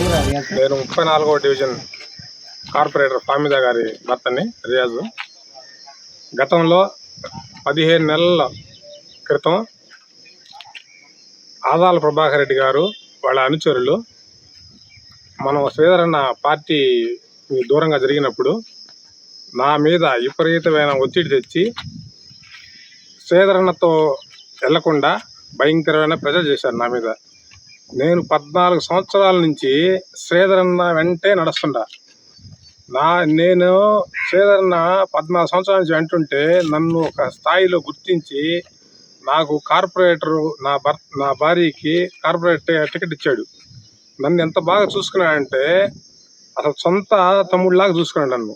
నేను ముప్పై నాలుగవ డివిజన్ కార్పొరేటర్ ఫామిద గారి భర్తని రియాజు. గతంలో పదిహేను నెలల క్రితం ఆదాల ప్రభాకర్ రెడ్డి గారు వాళ్ళ అనుచరులు మనం శ్రీధరన్న పార్టీ దూరంగా జరిగినప్పుడు నా మీద విపరీతమైన ఒత్తిడి తెచ్చి శ్రీధరన్నతో వెళ్ళకుండా భయంకరమైన ప్రెజర్ చేశారు నా మీద. నేను పద్నాలుగు సంవత్సరాల నుంచి శ్రీధరన్న వెంటే నడుస్తుంటా నా నేను శ్రీధరన్న పద్నాలుగు సంవత్సరాల నుంచి వెంటుంటే నన్ను ఒక స్థాయిలో గుర్తించి నాకు కార్పొరేటరు నా భర్త నా భార్యకి కార్పొరేటర్ టికెట్ ఇచ్చాడు. నన్ను ఎంత బాగా చూసుకున్నాడంటే అసలు సొంత తమ్ముడిలాగా చూసుకున్నాడు నన్ను.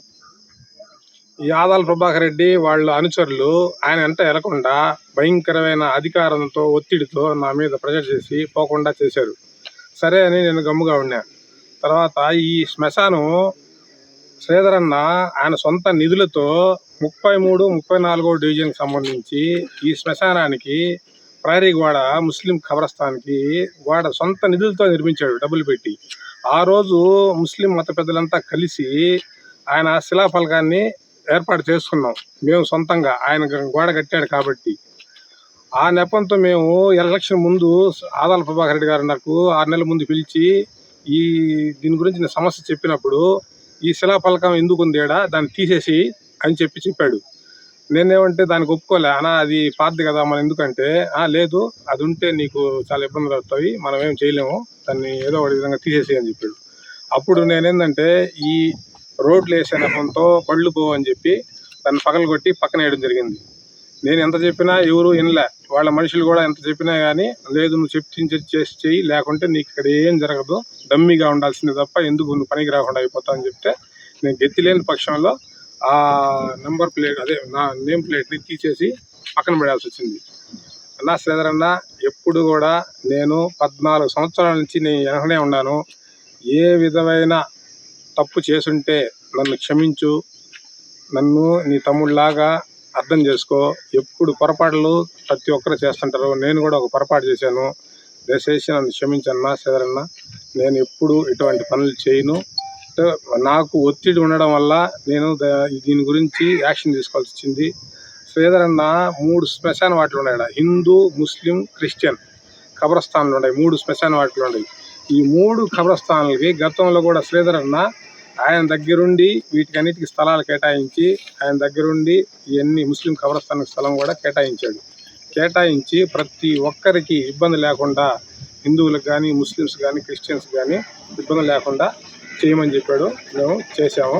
ఈ ప్రభాకర్ రెడ్డి వాళ్ళ అనుచరులు ఆయన వెంట వెళ్ళకుండా భయంకరమైన అధికారంతో ఒత్తిడితో నా మీద ప్రెజర్ చేసి పోకుండా చేశారు. సరే అని నేను గమ్ముగా ఉన్నా. తర్వాత ఈ శ్మశానం శ్రీధరన్న ఆయన సొంత నిధులతో ముప్పై మూడు ముప్పై నాలుగో డివిజన్కి సంబంధించి ఈ శ్మశానానికి ప్రహరీ గోడ ముస్లిం ఖబరస్థాన్కి గోడ సొంత నిధులతో నిర్మించాడు డబ్బులు పెట్టి. ఆ రోజు ముస్లిం మత పెద్దలంతా కలిసి ఆయన శిలాఫలకాన్ని ఏర్పాటు చేసుకున్నాం. మేము సొంతంగా. ఆయన గోడ కట్టాడు కాబట్టి. ఆ నెపంతో మేము ఎలక్షన్ ముందు ఆదాల ప్రభాకర్ రెడ్డి గారు నాకు ఆరు నెలల ముందు పిలిచి ఈ దీని గురించి నేను సమస్య చెప్పినప్పుడు ఈ శిలాఫలకం ఎందుకు ఉంది ఏడా? దాన్ని తీసేసి అని చెప్పి చెప్పాడు. నేనేమంటే దానికి ఒప్పుకోలే. అనా అది పాతది కదా మనం ఎందుకంటే లేదు. అది ఉంటే నీకు చాలా ఇబ్బందులు అవుతాయి మనం ఏం చేయలేము. దాన్ని ఏదో ఒక విధంగా తీసేసి అని చెప్పాడు. అప్పుడు నేనేందంటే ఈ రోడ్లు వేసే నెపంతో పళ్ళు పోవు అని చెప్పి దాన్ని పగలగొట్టి పక్కన వేయడం జరిగింది. నేను ఎంత చెప్పినా ఎవరు వినలే. వాళ్ళ మనుషులు కూడా ఎంత చెప్పినా కానీ లేదు నువ్వు చెప్పించి చేసి చెయ్యి లేకుంటే నీకు ఇక్కడ ఏం జరగదు. డమ్మీగా ఉండాల్సిందే తప్ప ఎందుకు నువ్వు పనికి రాకుండా అయిపోతావు అని చెప్తే నేను గెత్తి లేని పక్షంలో ఆ నెంబర్ ప్లేట్ అదే నా నేమ్ ప్లేట్ని తీసేసి పక్కన పడాల్సి వచ్చింది. అన్నా శ్రీధర్ అన్న ఎప్పుడు కూడా నేను పద్నాలుగు సంవత్సరాల నుంచి నేను వెనకనే ఉన్నాను. ఏ విధమైన తప్పు చేసుంటే నన్ను క్షమించు. నన్ను నీ తమ్ముళ్ళలాగా అర్థం చేసుకో. ఎప్పుడు పొరపాట్లు ప్రతి ఒక్కరు చేస్తుంటారు. నేను కూడా ఒక పొరపాటు చేశాను. దయచేసి నన్ను క్షమించన్నా శ్రీధరన్న నేను ఎప్పుడు ఇటువంటి పనులు చేయను. నాకు ఒత్తిడి ఉండడం వల్ల నేను దీని గురించి యాక్షన్ తీసుకోవాల్సి వచ్చింది. శ్రీధరన్న మూడు శ్మశాన వాటిలు ఉన్నాయి హిందూ ముస్లిం క్రిస్టియన్ కబ్రస్థాన్లు ఉన్నాయి. మూడు శ్మశాన వాటిలు ఉన్నాయి. ఈ మూడు కబ్రస్థానాలకి గతంలో కూడా శ్రీధరన్న ఆయన దగ్గరుండి వీటికన్నిటికి స్థలాలు కేటాయించి ఆయన దగ్గరుండి ఇవన్నీ ముస్లిం కబ్రస్థానం స్థలం కూడా కేటాయించాడు. కేటాయించి ప్రతి ఒక్కరికి ఇబ్బంది లేకుండా హిందువులకు కానీ ముస్లిమ్స్ కానీ క్రిస్టియన్స్ కానీ ఇబ్బంది లేకుండా చేయమని చెప్పాడు. మేము చేసాము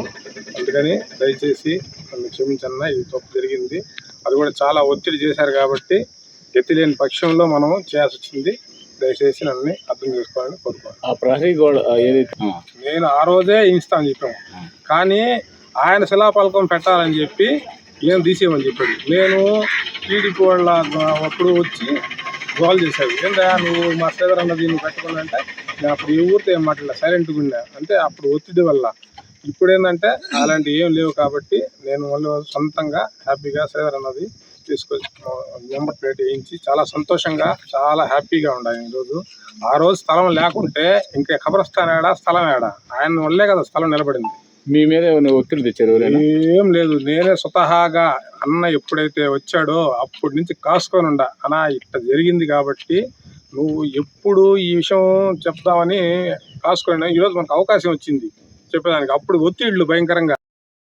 అందుకని దయచేసి నన్ను క్షమించన్న ఇది తప్పు జరిగింది. అది కూడా చాలా ఒత్తిడి చేశారు కాబట్టి ఎత్తిలేని పక్షంలో మనం చేయాల్సి వచ్చింది. దయచేసి నన్ను అర్థం చేసుకోవాలని కోరుకోవాలి ఆ ప్రహరీ గోడ ఏదైతే నేను ఆ రోజే ఇస్తాను చెప్పాము. కానీ ఆయన శిలాఫలకం పెట్టాలని చెప్పి నేను తీసేయమని చెప్పాడు. నేను టీడీపీ వాళ్ళ అప్పుడు వచ్చి గోల్ చేశాడు. ఏంటా నువ్వు మా శ్రీధర్ అన్న దీన్ని పెట్టుకున్నా అంటే నేను అప్పుడు ఏ ఊరితో ఏం మాట్లాడలే సైలెంట్గా ఉన్నా అంటే అప్పుడు ఒత్తిడి వల్ల. ఇప్పుడు ఏంటంటే అలాంటివి ఏం లేవు కాబట్టి నేను మళ్ళీ సొంతంగా హ్యాపీగా శ్రీధర్ అన్నది తీసుకొచ్చి నెంబర్ ప్లేట్ వేయించి చాలా సంతోషంగా చాలా హ్యాపీగా ఉండాలి ఈరోజు. ఆ రోజు స్థలం లేకుంటే ఇంకా ఖబరస్థాన్ ఏడా స్థలం ఏడా ఆయన వల్లే కదా స్థలం నిలబడింది. మీ మీద ఒత్తిడి తెచ్చారు ఏం లేదు నేనే స్వతహాగా అన్న ఎప్పుడైతే వచ్చాడో అప్పటి నుంచి కాసుకొని ఉండ. అన్న ఇట్లా జరిగింది కాబట్టి నువ్వు ఎప్పుడు ఈ విషయం చెప్దామని కాసుకొని ఈరోజు మనకు అవకాశం వచ్చింది చెప్పేదానికి. అప్పుడు ఒత్తిళ్ళు భయంకరంగా